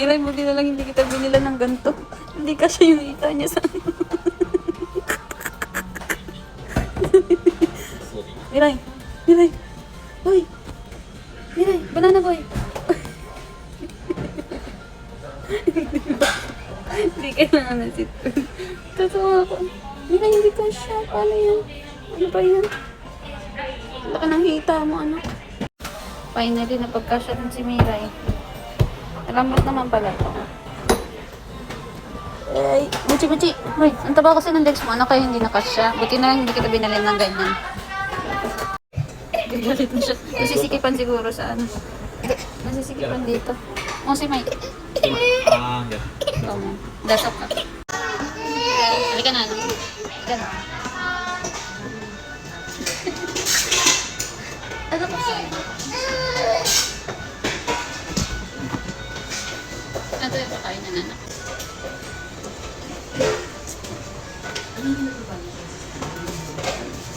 Miray, buti na lang hindi kita binila ng ganito. Hindi kasi yung ita niya sa... Miray! Miray! Uy! Miray! Banana boy! Hindi kailangan na sit. Totoo ako. Miray, hindi ka siya. Paano yan? Ano ba yan? Laka ng hita mo, ano? Finally, napagkasya din si Miray. Lambot naman pala to. Ay, buchi buchi. Hoy, ang taba kasi ng legs mo. Ano kayo hindi nakasya? Buti na lang hindi kita binalin ng ganyan. Galit na siya. Nasisikipan siguro sa ano. Nasisikipan dito. O si Mike. Ah, yeah. Ikaw mo. Dasok ka. Halika na. ano? Halika na. Ito yung pakain na nanak.